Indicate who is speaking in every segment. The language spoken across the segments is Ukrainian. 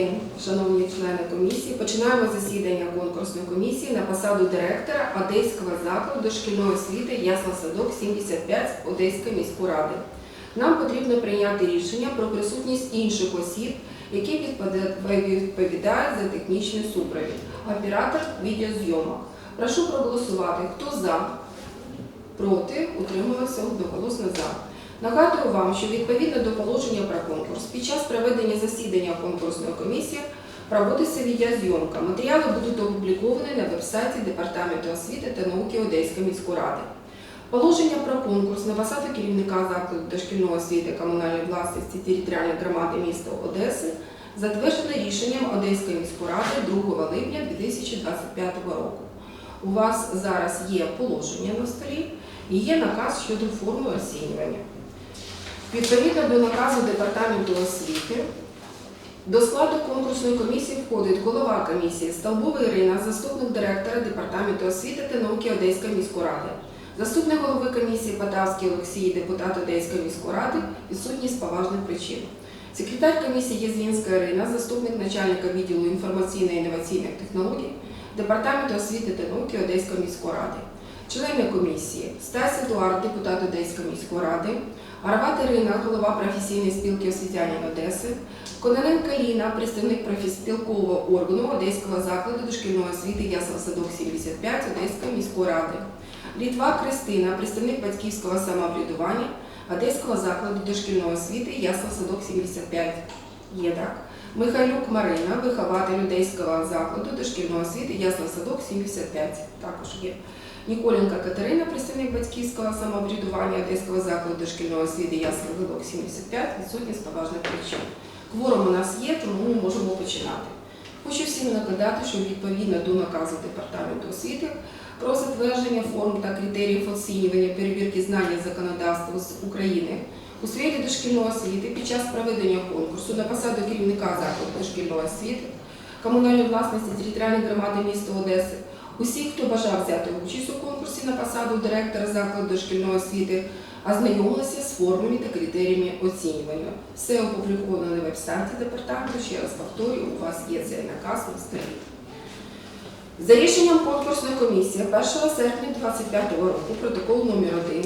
Speaker 1: день, шановні члени комісії. Починаємо засідання конкурсної комісії на посаду директора Одеського закладу дошкільної освіти Ясла Садок 75 Одеської міської ради. Нам потрібно прийняти рішення про присутність інших осіб, які відповідають за технічний супровід. Оператор відеозйомок. Прошу проголосувати. Хто за? Проти? Утримувався одноголосно за. Нагадую вам, що відповідно до положення про конкурс, під час проведення засідання конкурсної комісії проводиться відеозйомка. Матеріали будуть опубліковані на веб-сайті Департаменту освіти та науки Одеської міської ради. Положення про конкурс на посаду керівника закладу дошкільної освіти комунальної власності територіальної громади міста Одеси затверджено рішенням Одеської міської ради 2 липня 2025 року. У вас зараз є положення на столі і є наказ щодо форми оцінювання. Відповідно до наказу Департаменту освіти, до складу конкурсної комісії входить голова комісії Столбова Ірина, заступник директора Департаменту освіти та науки Одеської міської ради, заступник голови комісії Потавський Олексій, депутат Одеської міської ради, відсутній з поважних причин. Секретар комісії Єзвінська Ірина, заступник начальника відділу інформаційно-інноваційних технологій Департаменту освіти та науки Одеської міської ради. Члени комісії Стась Едуард, депутат Одеської міської ради, Арват Ірина, голова професійної спілки освітянин Одеси, Кононенко Ліна, представник профспілкового органу Одеського закладу дошкільної освіти Ясла Садок 75 Одеської міської ради. Літва Кристина, представник батьківського самоврядування Одеського закладу дошкільної освіти Ясла Садок 75. Є так. Михайлюк Марина, вихователь Одеського закладу дошкільної освіти Ясла Садок 75. Також є. Ніколенка Катерина, представник батьківського самоврядування Одеського закладу дошкільної освіти Ясла Садок 75, відсутні з поважних причин. Кворум у нас є, тому ми можемо починати. Хочу всім нагадати, що відповідно до наказу Департаменту освіти про затвердження форм та критеріїв оцінювання перевірки знання законодавства з України у сфері дошкільної освіти під час проведення конкурсу на посаду керівника закладу дошкільної освіти, комунальної власності територіальної громади міста Одеси, усі, хто бажав взяти участь у конкурсі на посаду директора закладу дошкільної освіти, ознайомилися з формами та критеріями оцінювання. Все опубліковано на веб-сайті департаменту. Ще раз повторюю, у вас є цей наказ на столі. За рішенням конкурсної комісії 1 серпня 2025 року протокол номер 1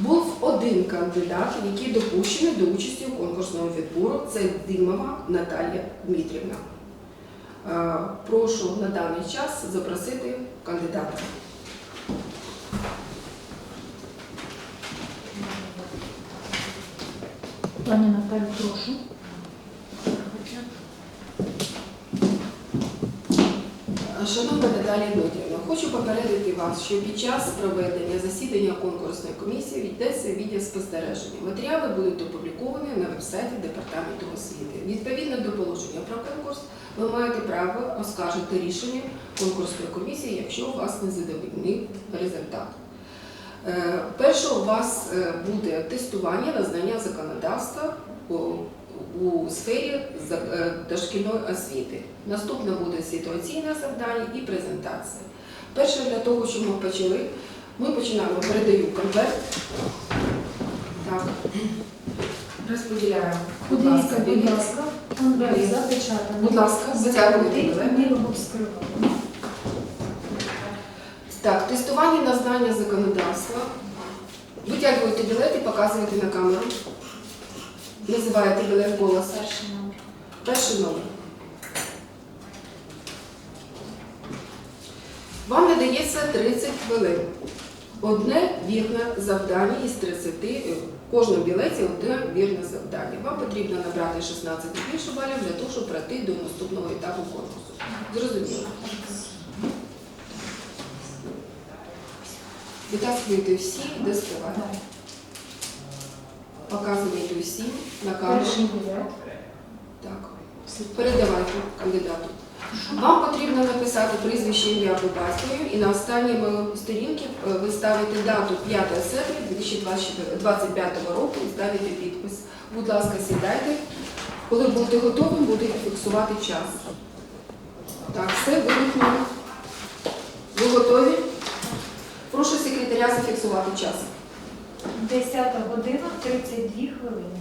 Speaker 1: був один кандидат, який допущений до участі у конкурсному відбору. Це Димова Наталія Дмитрівна. Е, Прошу на даний час запросити кандидата.
Speaker 2: Пані Наталю, прошу.
Speaker 1: Шановна Наталія Дмитрівна, хочу попередити вас, що під час проведення засідання конкурсної комісії відбудеться відеоспостереження. Матеріали будуть опубліковані на веб-сайті Департаменту освіти. Відповідно до положення про конкурс, ви маєте право оскаржити рішення конкурсної комісії, якщо у вас не задовільний результат. Е, Перше у вас е, буде тестування на знання законодавства у, у сфері е, дошкільної освіти. Наступне буде ситуаційне завдання і презентація. Перше для того, щоб ми почали, ми починаємо, передаю конверт. Так. Розподіляємо. Будь ласка,
Speaker 2: будь ласка, конверт запечатаний.
Speaker 1: Будь ласка, витягуйте
Speaker 2: вскриваємо.
Speaker 1: Так, тестування на знання законодавства. Витягуєте білет і показуєте на камеру. Називаєте білет голос.
Speaker 2: Перший номер.
Speaker 1: Перший номер. Вам надається 30 хвилин. Одне вірне завдання із 30, е, в кожному білеті одне вірне завдання. Вам потрібно набрати 16 і більше балів для того, щоб пройти до наступного етапу конкурсу. Зрозуміло. Витаскуєте всі, де скриваєте. Показуєте всі на камеру. Так. Передавайте кандидату. Вам потрібно написати прізвище ім'я по і на останній сторінці е, ви ставите дату 5 серпня 2025 року і ставите підпис. Будь ласка, сідайте. Коли будете готові, будете фіксувати час. Так, все вимкнено. Ви готові? Прошу секретаря зафіксувати час.
Speaker 2: 10 година 32 хвилини.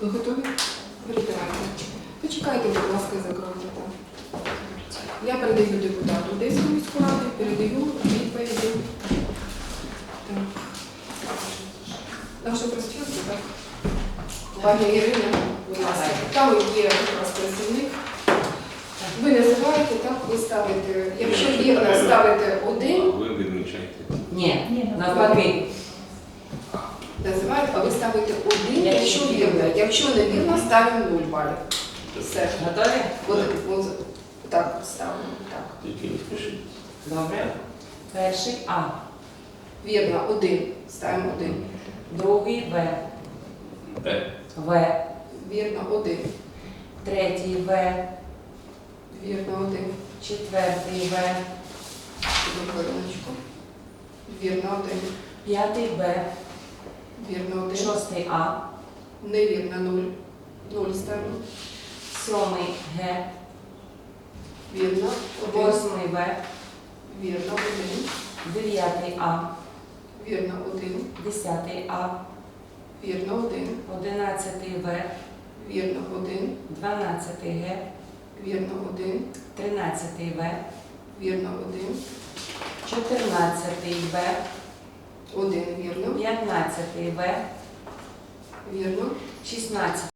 Speaker 1: Ви готові? Перебирайте. Почекайте, будь ласка, закройте там. Я передаю депутату Одеської міської ради, передаю відповіді. Так. Наша проспілка, так? Пані Ірина, будь ласка. Там є якраз працівник. Ви називаєте, так, ви ставите, якщо вірно ставите один,
Speaker 3: Ви визначаєте.
Speaker 4: Ні,
Speaker 2: Ні,
Speaker 4: навпаки.
Speaker 1: Називаєте, а ви ставите один,
Speaker 4: Якщо
Speaker 1: вірно. Якщо не вірно, ставимо 0 балів. Все.
Speaker 4: Готові?
Speaker 1: От, от, так, ставимо. Так.
Speaker 3: Тільки не спішіть.
Speaker 4: Добре. Перший А,
Speaker 1: Вірно, один. Ставимо один.
Speaker 4: другий В,
Speaker 3: Е.
Speaker 4: В,
Speaker 1: Вірно, один.
Speaker 4: третій В,
Speaker 1: Вірно, один.
Speaker 4: четвертий В,
Speaker 1: Одну хвилиночку. Вірно, один.
Speaker 4: п'ятий Б,
Speaker 1: Вірно, один.
Speaker 4: шостий А,
Speaker 1: Невірно, нуль. Нуль ставимо.
Speaker 4: сьомий Г,
Speaker 1: Вірно, один.
Speaker 4: восьмий В,
Speaker 1: Вірно, один.
Speaker 4: дев'ятий А,
Speaker 1: Вірно, один.
Speaker 4: десятий А,
Speaker 1: Вірно, один.
Speaker 4: одинадцятий В,
Speaker 1: Вірно, один.
Speaker 4: дванадцятий Г,
Speaker 1: Вірно, один.
Speaker 4: тринадцятий В,
Speaker 1: Вірно, один.
Speaker 4: чотирнадцятий В,
Speaker 1: Один, вірно.
Speaker 4: п'ятнадцятий В,
Speaker 1: Вірно.
Speaker 4: шістнадцятий